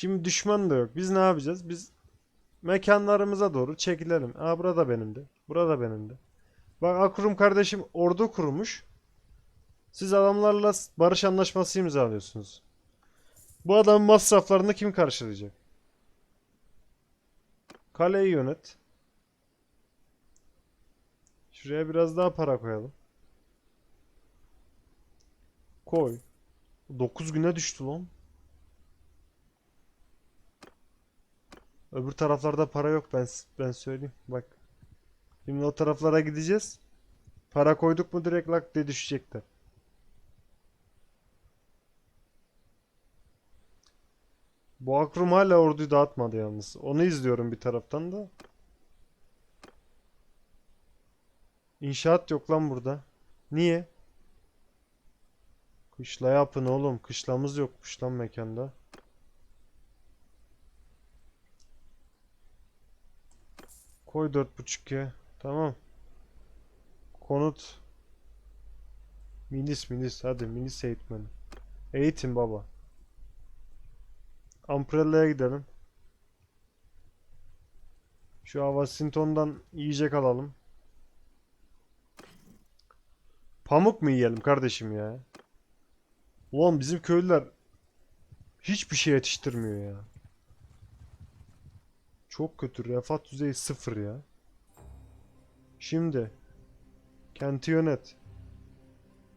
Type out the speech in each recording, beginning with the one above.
Şimdi düşman da yok. Biz ne yapacağız? Biz mekanlarımıza doğru çekilelim. Aa burada benim de. Burada benim de. Bak Akurum kardeşim ordu kurmuş. Siz adamlarla barış anlaşması imzalıyorsunuz. Bu adamın masraflarını kim karşılayacak? Kaleyi yönet. Şuraya biraz daha para koyalım. Koy. 9 güne düştü lan. Öbür taraflarda para yok ben ben söyleyeyim. Bak. Şimdi o taraflara gideceğiz. Para koyduk mu direkt lak diye düşecekler. Bu Akrum hala orduyu dağıtmadı yalnız. Onu izliyorum bir taraftan da. İnşaat yok lan burada. Niye? Kışla yapın oğlum. Kışlamız yokmuş lan mekanda. Koy 4.5'ya. Tamam. Konut. Minis minis. Hadi minis eğitmeni. Eğitim baba. Umbrella'ya gidelim. Şu Avasinton'dan yiyecek alalım. Pamuk mu yiyelim kardeşim ya? Ulan bizim köylüler hiçbir şey yetiştirmiyor ya. Çok kötü. Refah düzeyi sıfır ya. Şimdi kenti yönet.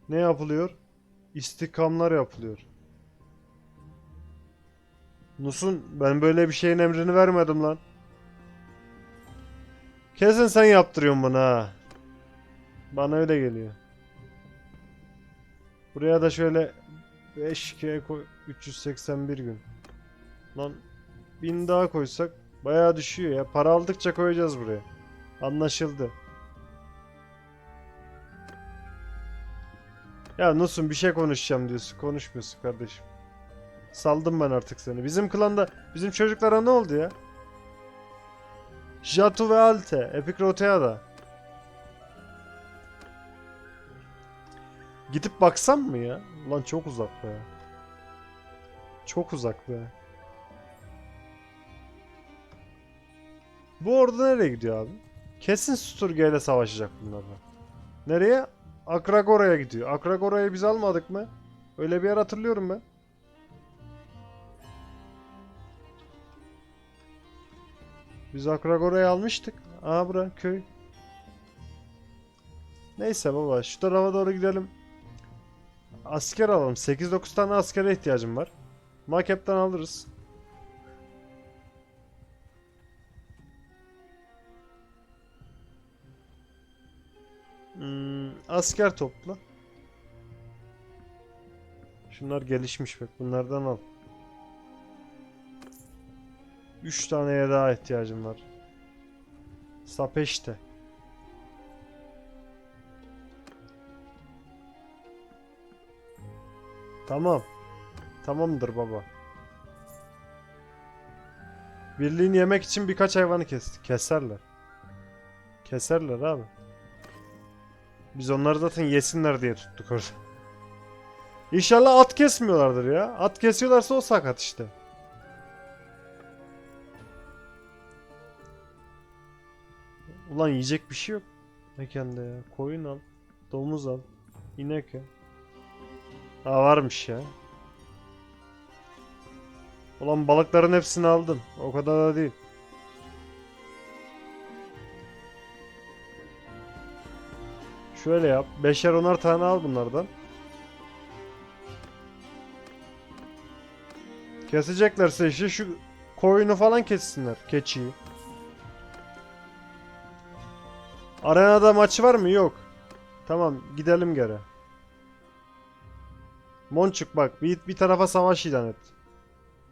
Ne yapılıyor? İstikamlar yapılıyor. Nusun ben böyle bir şeyin emrini vermedim lan. Kesin sen yaptırıyorsun bunu ha. Bana öyle geliyor. Buraya da şöyle 5K koy 381 gün. Lan 1000 daha koysak bayağı düşüyor ya. Para aldıkça koyacağız buraya. Anlaşıldı. Ya Nusun bir şey konuşacağım diyorsun. Konuşmuyorsun kardeşim. Saldım ben artık seni. Bizim klanda bizim çocuklara ne oldu ya? Jatu ve Alte, Epic Rotea'da. Gidip baksam mı ya? Ulan çok uzak be. Çok uzak be. Bu ordu nereye gidiyor abi? Kesin Sturge ile savaşacak bunlarla. Nereye? Akragora'ya gidiyor. Akragora'yı biz almadık mı? Öyle bir yer hatırlıyorum ben. Biz Akragora'yı almıştık. Aa bura köy. Neyse baba şu tarafa doğru gidelim. Asker alalım. 8-9 tane askere ihtiyacım var. Makep'ten alırız. Asker topla. Şunlar gelişmiş bak. Bunlardan al. 3 taneye daha ihtiyacım var. Sapeşte. Tamam. Tamamdır baba. Birliğini yemek için birkaç hayvanı kes keserler. Keserler abi. Biz onları zaten yesinler diye tuttuk orada. İnşallah at kesmiyorlardır ya. At kesiyorlarsa o sakat işte. Ulan yiyecek bir şey yok mekanda ya. Koyun al, domuz al, inek ya. Ha varmış ya. Ulan balıkların hepsini aldım. O kadar da değil. Şöyle yap. Beşer onar tane al bunlardan. Keseceklerse işte şu koyunu falan kessinler. Keçiyi. Arenada maçı var mı? Yok. Tamam gidelim geri. Monçuk bak bir, bir tarafa savaş ilan et.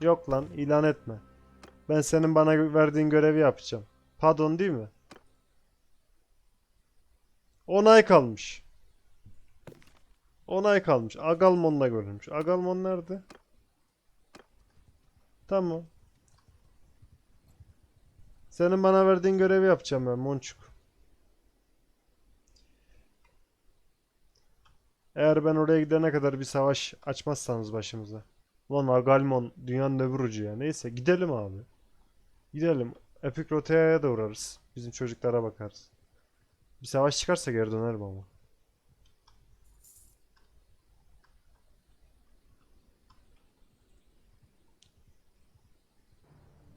Yok lan ilan etme. Ben senin bana verdiğin görevi yapacağım. Pardon değil mi? Onay kalmış. Onay kalmış. Agalmon'la görülmüş. Agalmon nerede? Tamam. Senin bana verdiğin görevi yapacağım ben Monçuk. Eğer ben oraya gidene kadar bir savaş açmazsanız başımıza. Ulan Agalmon dünyanın öbür ucu ya. Neyse gidelim abi. Gidelim. Epic Rotea'ya da uğrarız. Bizim çocuklara bakarız. Bir savaş çıkarsa geri dönerim ama.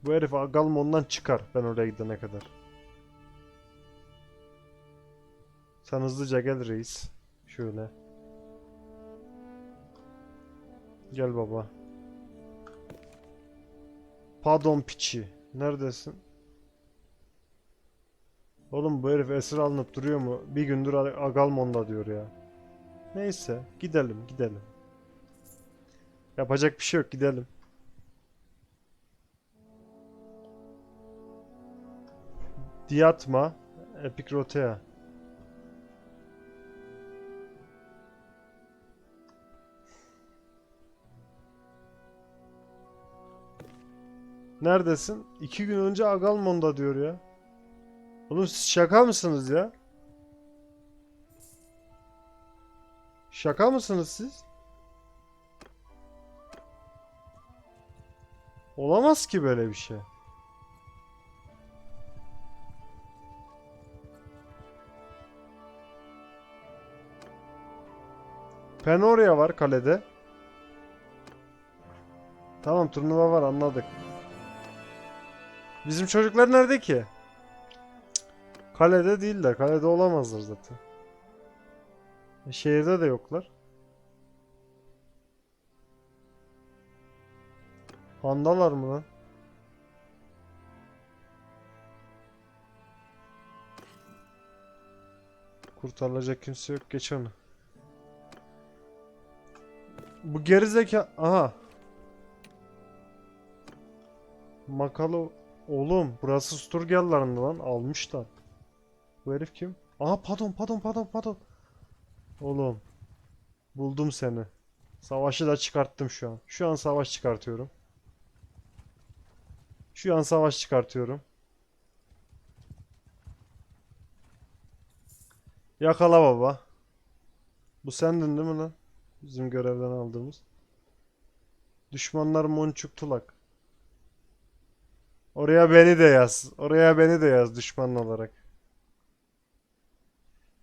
Bu herif Agalmon'dan çıkar ben oraya gidene kadar. Sen hızlıca gel reis. Şöyle. Gel baba. Pardon piçi. Neredesin? Oğlum bu herif esir alınıp duruyor mu? Bir gündür Ag- Agalmon'da diyor ya. Neyse gidelim gidelim. Yapacak bir şey yok gidelim. Diatma Epikrotea. Neredesin? İki gün önce Agalmon'da diyor ya. Oğlum siz şaka mısınız ya? Şaka mısınız siz? Olamaz ki böyle bir şey. Penoria var kalede. Tamam turnuva var anladık. Bizim çocuklar nerede ki? Kalede değiller. Kalede olamazlar zaten. E, şehirde de yoklar. Pandalar mı lan? Kurtarılacak kimse yok. Geç onu. Bu gerizeka... Aha. Makalı... Oğlum burası Sturgellar'ın lan. Almışlar. Bu herif kim? Aha pardon pardon pardon pardon. Oğlum. Buldum seni. Savaşı da çıkarttım şu an. Şu an savaş çıkartıyorum. Şu an savaş çıkartıyorum. Yakala baba. Bu sendin değil mi lan? Bizim görevden aldığımız. Düşmanlar Monçuk Tulak. Oraya beni de yaz. Oraya beni de yaz düşman olarak.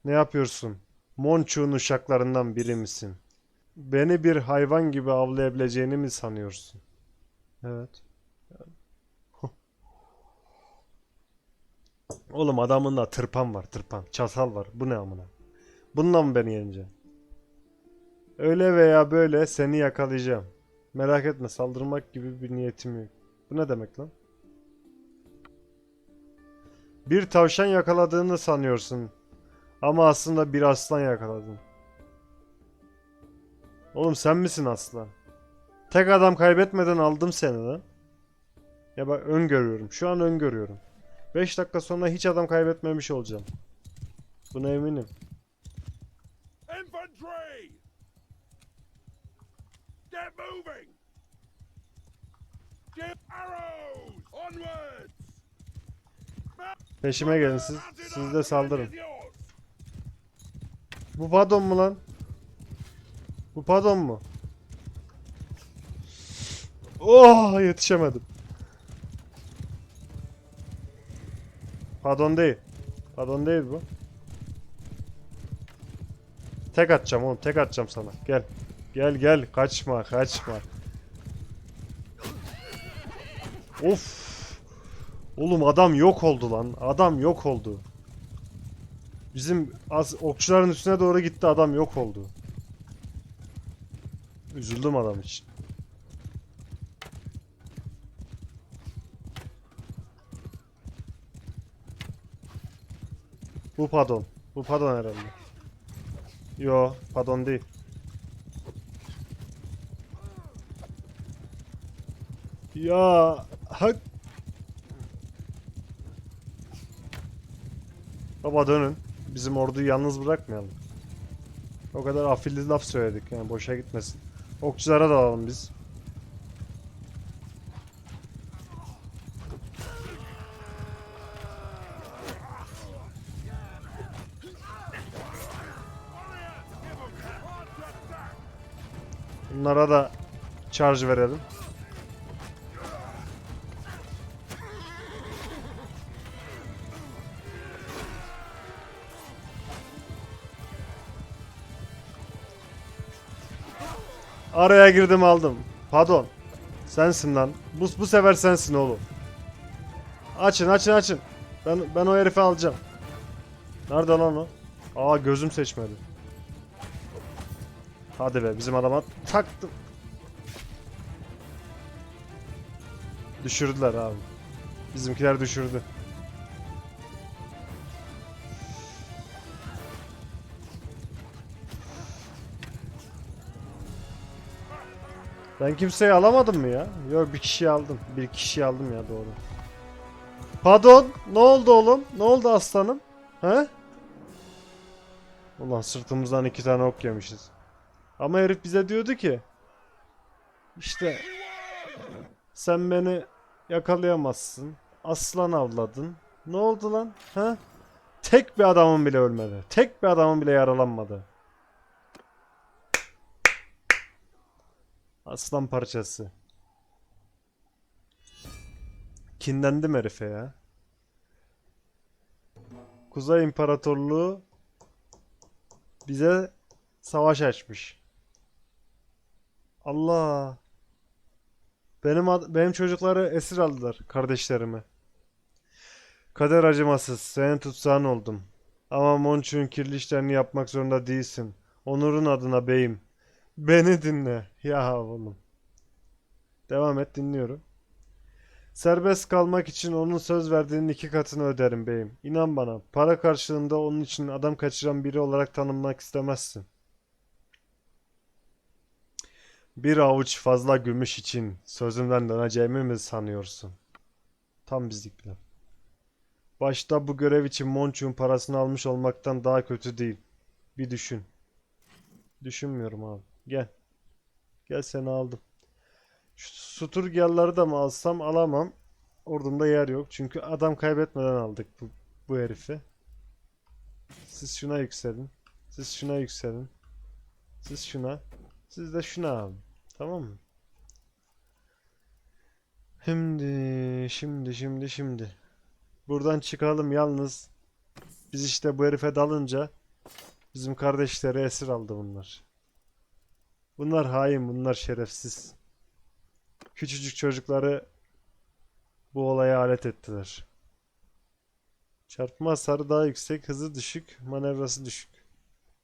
Ne yapıyorsun? Monçuk'un uşaklarından biri misin? Beni bir hayvan gibi avlayabileceğini mi sanıyorsun? Evet. Oğlum adamın da tırpan var tırpan. Çatal var. Bu ne amına? Bununla mı beni yeneceksin? Öyle veya böyle seni yakalayacağım. Merak etme saldırmak gibi bir niyetim yok. Bu ne demek lan? Bir tavşan yakaladığını sanıyorsun. Ama aslında bir aslan yakaladın. Oğlum sen misin aslan? Tek adam kaybetmeden aldım seni lan. Ya bak öngörüyorum. Şu an öngörüyorum. 5 dakika sonra hiç adam kaybetmemiş olacağım. Buna eminim. Infantry! Get moving! Get arrows! Onwards! Peşime gelin siz. Siz de saldırın. Bu padon mu lan? Bu padon mu? Oh yetişemedim. Padon değil. Padon değil bu. Tek atacağım oğlum tek atacağım sana. Gel. Gel gel kaçma kaçma. Of. Oğlum adam yok oldu lan. Adam yok oldu. Bizim az okçuların üstüne doğru gitti adam yok oldu. Üzüldüm adam için. Bu padon. Bu padon herhalde. Yo, padon değil. Ya hak Baba dönün. Bizim orduyu yalnız bırakmayalım. O kadar afilli laf söyledik yani boşa gitmesin. Okçulara da alalım biz. Bunlara da charge verelim. Araya girdim aldım. Pardon. Sensin lan. Bu, bu sefer sensin oğlum. Açın açın açın. Ben ben o herifi alacağım. Nerede lan o? Aa gözüm seçmedi. Hadi be bizim adama taktım. Düşürdüler abi. Bizimkiler düşürdü. Ben kimseyi alamadım mı ya? Yok bir kişiyi aldım. Bir kişiyi aldım ya doğru. Pardon. Ne oldu oğlum? Ne oldu aslanım? He? Ulan sırtımızdan iki tane ok yemişiz. Ama herif bize diyordu ki işte sen beni yakalayamazsın. Aslan avladın. Ne oldu lan? Ha? Tek bir adamın bile ölmedi. Tek bir adamın bile yaralanmadı. Aslan parçası. Kinlendim herife ya. Kuzey İmparatorluğu bize savaş açmış. Allah. Benim benim çocukları esir aldılar kardeşlerimi. Kader acımasız. Senin tutsağın oldum. Ama Monçuk'un kirli işlerini yapmak zorunda değilsin. Onur'un adına beyim. Beni dinle. Ya oğlum. Devam et dinliyorum. Serbest kalmak için onun söz verdiğinin iki katını öderim beyim. İnan bana, para karşılığında onun için adam kaçıran biri olarak tanınmak istemezsin. Bir avuç fazla gümüş için sözümden döneceğimi mi sanıyorsun? Tam bizlik bir laf. Başta bu görev için Monçuk'un parasını almış olmaktan daha kötü değil. Bir düşün. Düşünmüyorum abi. Gel. Gel seni aldım. Şu Suturgyaları da mı alsam alamam. Ordumda yer yok. Çünkü adam kaybetmeden aldık bu, bu herifi. Siz şuna yükselin. Siz şuna yükselin. Siz şuna. Siz de şuna abi. Tamam mı? Şimdi, şimdi, şimdi, şimdi. Buradan çıkalım yalnız. Biz işte bu herife dalınca bizim kardeşleri esir aldı bunlar. Bunlar hain, bunlar şerefsiz. Küçücük çocukları bu olaya alet ettiler. Çarpma hasarı daha yüksek, hızı düşük, manevrası düşük.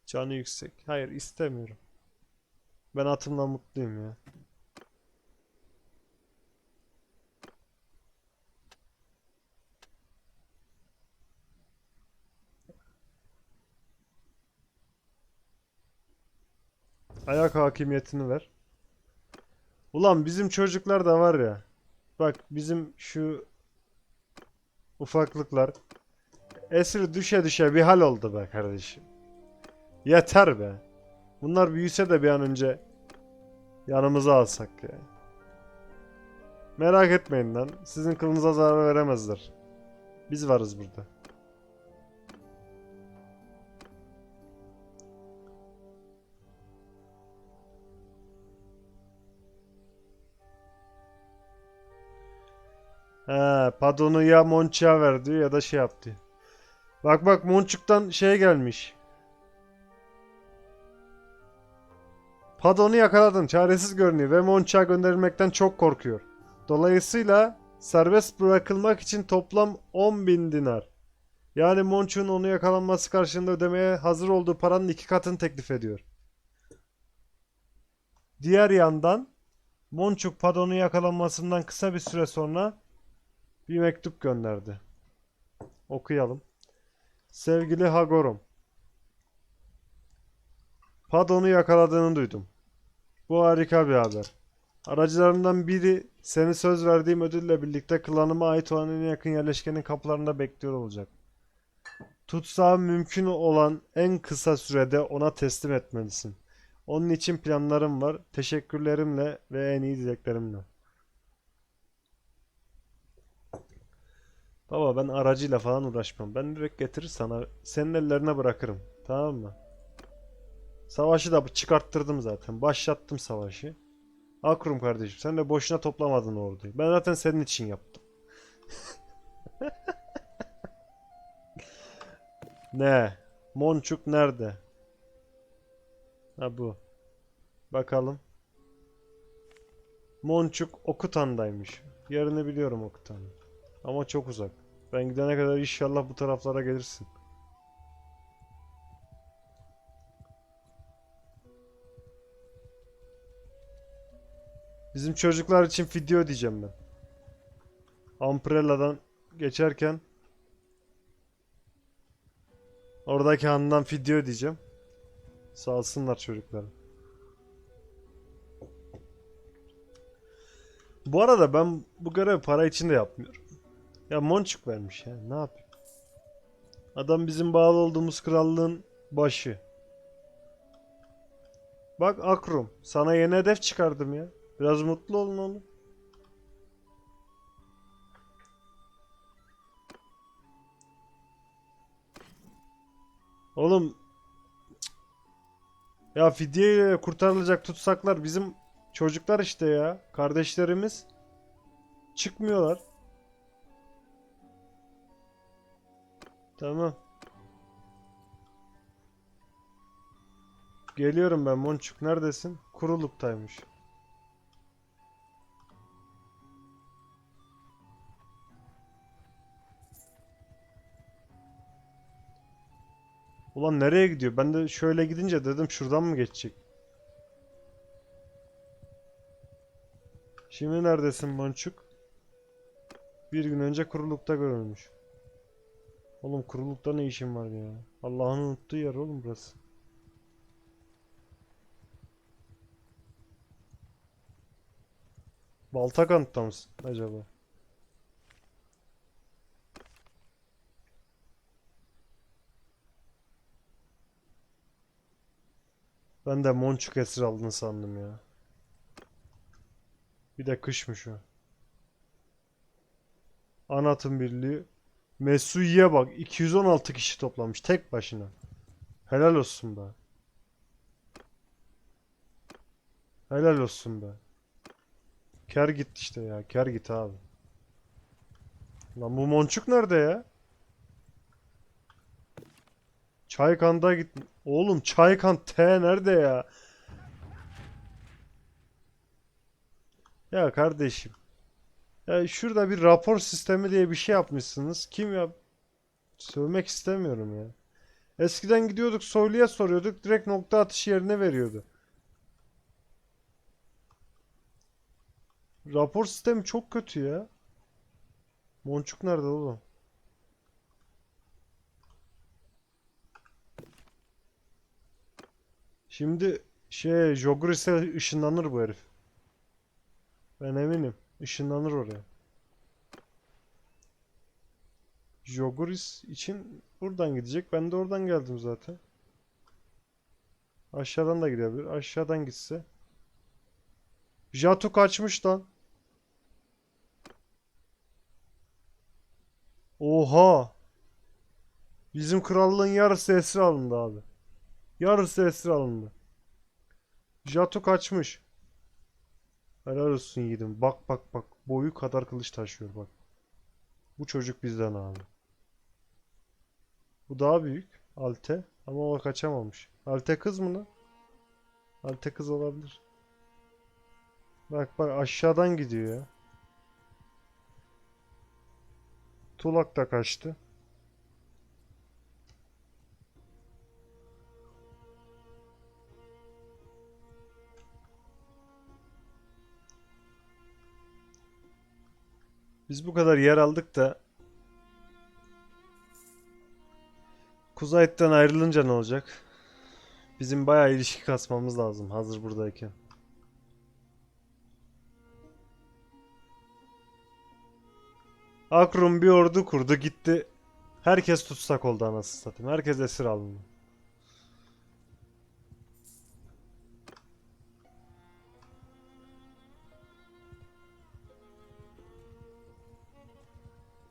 Canı yüksek. Hayır istemiyorum. Ben atımla mutluyum ya. Ayak hakimiyetini ver. Ulan bizim çocuklar da var ya. Bak bizim şu ufaklıklar esir düşe düşe bir hal oldu be kardeşim. Yeter be. Bunlar büyüse de bir an önce yanımıza alsak ya. Merak etmeyin lan. Sizin kılınıza zarar veremezler. Biz varız burada. He, Padon'u ya Monçuk'a verdi ya da şey yaptı. Bak bak Monçuk'tan şey gelmiş. Padon'u yakaladın. Çaresiz görünüyor ve Monçuk'a gönderilmekten çok korkuyor. Dolayısıyla serbest bırakılmak için toplam 10.000 dinar. Yani Monçuk'un onu yakalanması karşılığında ödemeye hazır olduğu paranın iki katını teklif ediyor. Diğer yandan Monçuk Padon'un yakalanmasından kısa bir süre sonra bir mektup gönderdi. Okuyalım. Sevgili Hagorum. Padon'u yakaladığını duydum. Bu harika bir haber. Aracılarından biri seni söz verdiğim ödülle birlikte klanıma ait olan en yakın yerleşkenin kapılarında bekliyor olacak. Tutsağı mümkün olan en kısa sürede ona teslim etmelisin. Onun için planlarım var. Teşekkürlerimle ve en iyi dileklerimle. Baba ben aracıyla falan uğraşmam. Ben direkt getirir sana. Senin ellerine bırakırım. Tamam mı? Savaşı da çıkarttırdım zaten. Başlattım savaşı. Akrum kardeşim sen de boşuna toplamadın orduyu. Ben zaten senin için yaptım. ne? Monçuk nerede? Ha bu. Bakalım. Monçuk Okutan'daymış. Yerini biliyorum Okutan'ın. Ama çok uzak. Ben gidene kadar inşallah bu taraflara gelirsin. Bizim çocuklar için video diyeceğim ben. Umbrella'dan geçerken oradaki handan video diyeceğim. Salsınlar çocukları. Bu arada ben bu görevi para için de yapmıyorum. Ya Monçuk vermiş ya. Ne yapayım? Adam bizim bağlı olduğumuz krallığın başı. Bak Akrum. Sana yeni hedef çıkardım ya. Biraz mutlu olun oğlum. Oğlum ya fidye kurtarılacak tutsaklar bizim çocuklar işte ya. Kardeşlerimiz çıkmıyorlar. Tamam. Geliyorum ben Monçuk. Neredesin? Kuruluktaymış. Ulan nereye gidiyor? Ben de şöyle gidince dedim şuradan mı geçecek? Şimdi neredesin Monçuk? Bir gün önce kurulukta görülmüş. Oğlum kurulukta ne işin var ya? Allah'ın unuttuğu yer oğlum burası. Baltakant'ta mısın acaba? Ben de Monçuk esir aldın sandım ya. Bir de kışmış o. Anatım Birliği. Mesui'ye bak 216 kişi toplamış tek başına. Helal olsun be. Helal olsun be. Ker git işte ya. Ker git abi. Lan bu Monçuk nerede ya? Çaykan'da git. Oğlum Çaykan T nerede ya? Ya kardeşim. Ya şurada bir rapor sistemi diye bir şey yapmışsınız. Kim ya? Sövmek istemiyorum ya. Eskiden gidiyorduk soyluya soruyorduk. Direkt nokta atışı yerine veriyordu. Rapor sistemi çok kötü ya. Monçuk nerede oğlum? Şimdi şey Jogris'e ışınlanır bu herif. Ben eminim. Işınlanır oraya. Joguris için buradan gidecek. Ben de oradan geldim zaten. Aşağıdan da gidebilir. Aşağıdan gitse. Jatu kaçmış lan. Oha. Bizim krallığın yarısı esir alındı abi. Yarısı esir alındı. Jatu kaçmış. Helal olsun yiğidim. Bak bak bak. Boyu kadar kılıç taşıyor bak. Bu çocuk bizden abi. Bu daha büyük. Alte. Ama o kaçamamış. Alte kız mı lan? Alte kız olabilir. Bak bak aşağıdan gidiyor ya. Tulak da kaçtı. Biz bu kadar yer aldık da Kuzeyt'ten ayrılınca ne olacak? Bizim bayağı ilişki kasmamız lazım hazır buradayken. Akrum bir ordu kurdu gitti. Herkes tutsak oldu anasını satayım. Herkes esir alındı.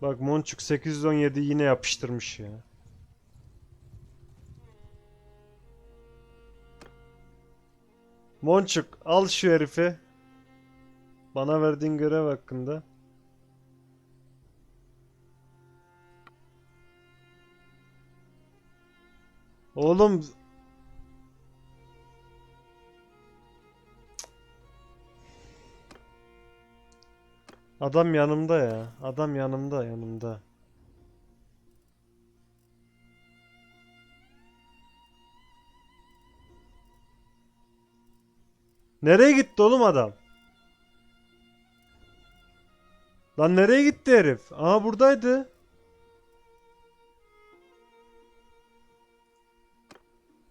Bak Monçuk 817 yine yapıştırmış ya. Monçuk al şu herifi. bana verdiğin görev hakkında. Oğlum Adam yanımda ya. Adam yanımda yanımda. Nereye gitti oğlum adam? Lan nereye gitti herif? Aha buradaydı.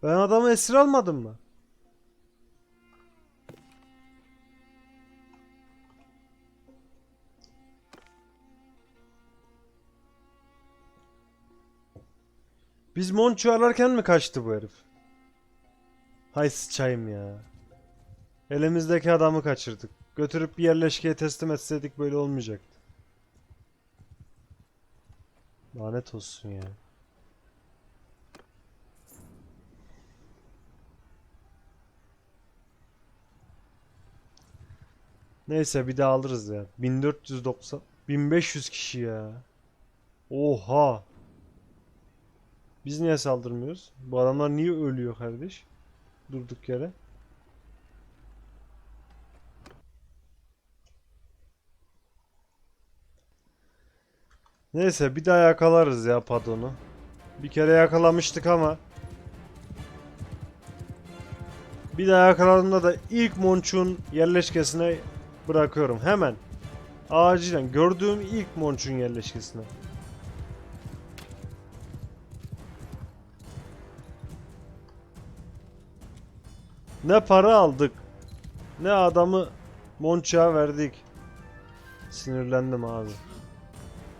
Ben adamı esir almadım mı? Biz Monçu ararken mi kaçtı bu herif? Hay sıçayım ya. Elimizdeki adamı kaçırdık. Götürüp bir yerleşkeye teslim etseydik böyle olmayacaktı. Lanet olsun ya. Neyse bir daha alırız ya. 1490 1500 kişi ya. Oha. Biz niye saldırmıyoruz? Bu adamlar niye ölüyor kardeş? Durduk yere. Neyse bir daha yakalarız ya Padon'u. Bir kere yakalamıştık ama bir daha yakaladığımda da ilk Monçun yerleşkesine bırakıyorum hemen. Acilen gördüğüm ilk Monçun yerleşkesine. Ne para aldık. Ne adamı Monç'a verdik. Sinirlendim abi.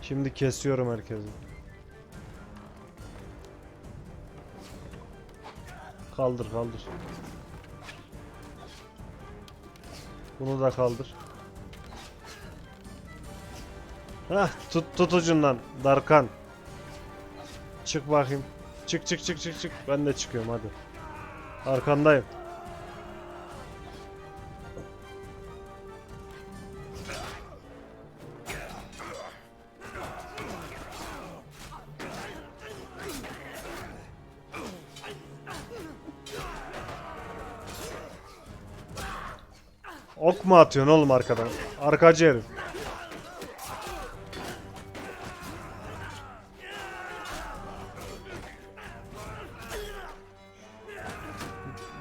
Şimdi kesiyorum herkesi. Kaldır kaldır. Bunu da kaldır. Hah tut tut ucundan Darkan. Çık bakayım. Çık çık çık çık çık. Ben de çıkıyorum hadi. Arkandayım. Mu atıyorsun oğlum arkadan? Arkacı herif.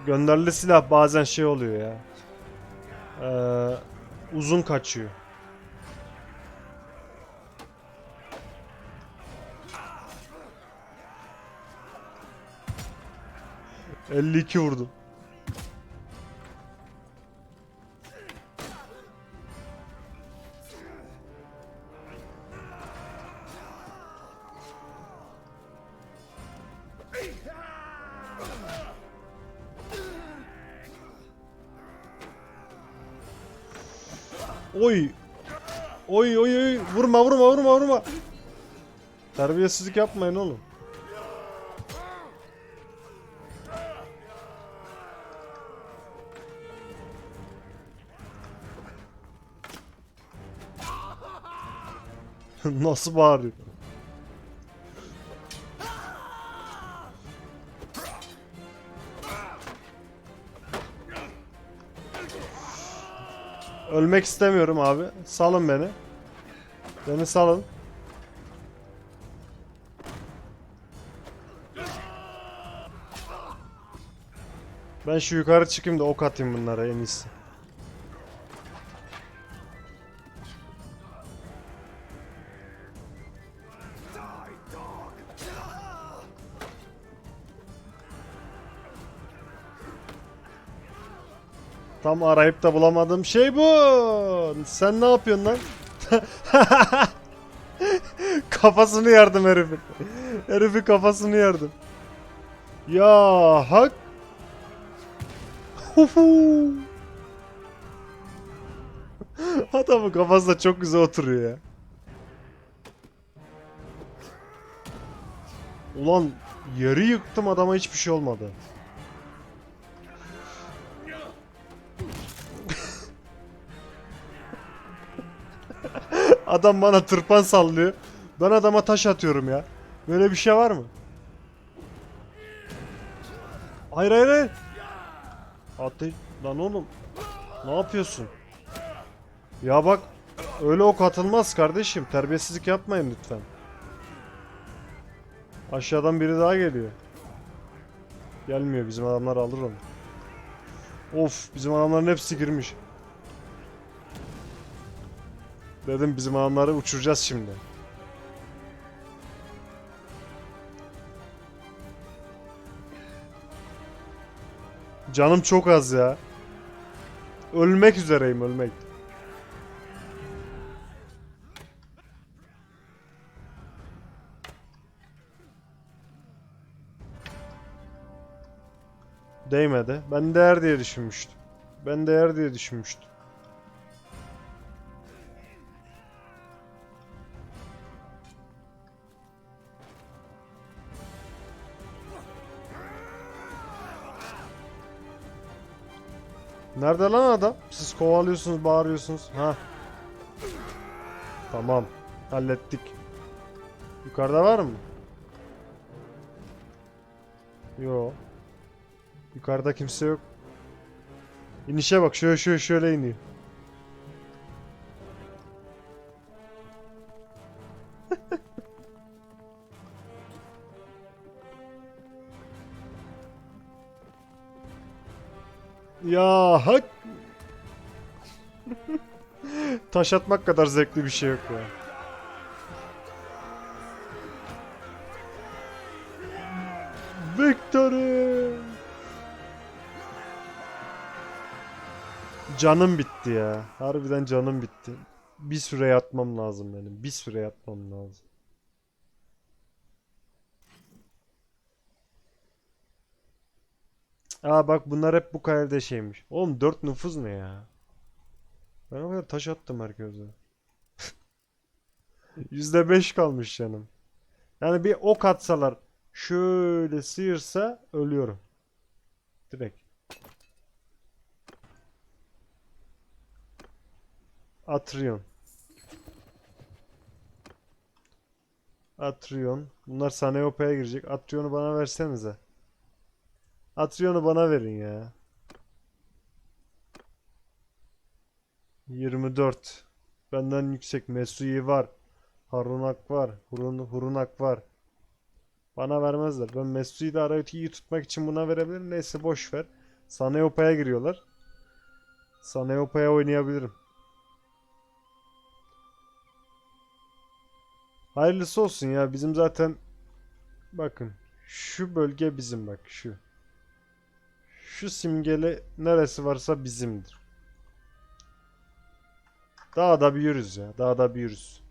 Gönderili silah bazen şey oluyor ya. Ee, uzun kaçıyor. ...52 vurdum. Terbiyesizlik yapmayın oğlum. Nasıl bağırıyor? Ölmek istemiyorum abi. Salın beni. Beni salın. Ben şu yukarı çıkayım da ok atayım bunlara en iyisi. Tam arayıp da bulamadığım şey bu. Sen ne yapıyorsun lan? kafasını yardım herifin. Herifin kafasını yardım. Ya hak. Hufu. Adamın kafası da çok güzel oturuyor ya. Ulan yarı yıktım adama hiçbir şey olmadı. Adam bana tırpan sallıyor. Ben adama taş atıyorum ya. Böyle bir şey var mı? Hayır hayır hayır. Ateş... Lan oğlum. Ne yapıyorsun? Ya bak. Öyle ok atılmaz kardeşim. Terbiyesizlik yapmayın lütfen. Aşağıdan biri daha geliyor. Gelmiyor bizim adamlar alır onu. Of bizim adamların hepsi girmiş. Dedim bizim adamları uçuracağız şimdi. Canım çok az ya. Ölmek üzereyim ölmek. Değmedi. Ben değer diye düşünmüştüm. Ben değer diye düşünmüştüm. Nerede lan adam? Siz kovalıyorsunuz, bağırıyorsunuz. Ha. Tamam. Hallettik. Yukarıda var mı? Yo. Yukarıda kimse yok. İnişe bak şöyle şöyle şöyle iniyor. Ya hak. Taş atmak kadar zevkli bir şey yok ya. Victory! Canım bitti ya. Harbiden canım bitti. Bir süre yatmam lazım benim. Bir süre yatmam lazım. Aa bak bunlar hep bu kalede şeymiş. Oğlum 4 nüfuz ne ya? Ben o kadar taş attım herkese. %5 kalmış canım. Yani bir ok atsalar şöyle sıyırsa ölüyorum. Direkt. Atrion. Atrion. Bunlar Saneopa'ya girecek. Atrion'u bana versenize. Atrion'u bana verin ya. 24. Benden yüksek Mesui var. Harunak var. Hurun, Hurunak var. Bana vermezler. Ben Mesui'yi de Arayot'iyi tutmak için buna verebilirim. Neyse boş ver. Saneopa'ya giriyorlar. Saneopa'ya oynayabilirim. Hayırlısı olsun ya. Bizim zaten bakın şu bölge bizim bak şu. Şu simgeli neresi varsa bizimdir. Daha da büyürüz ya. Daha da büyürüz.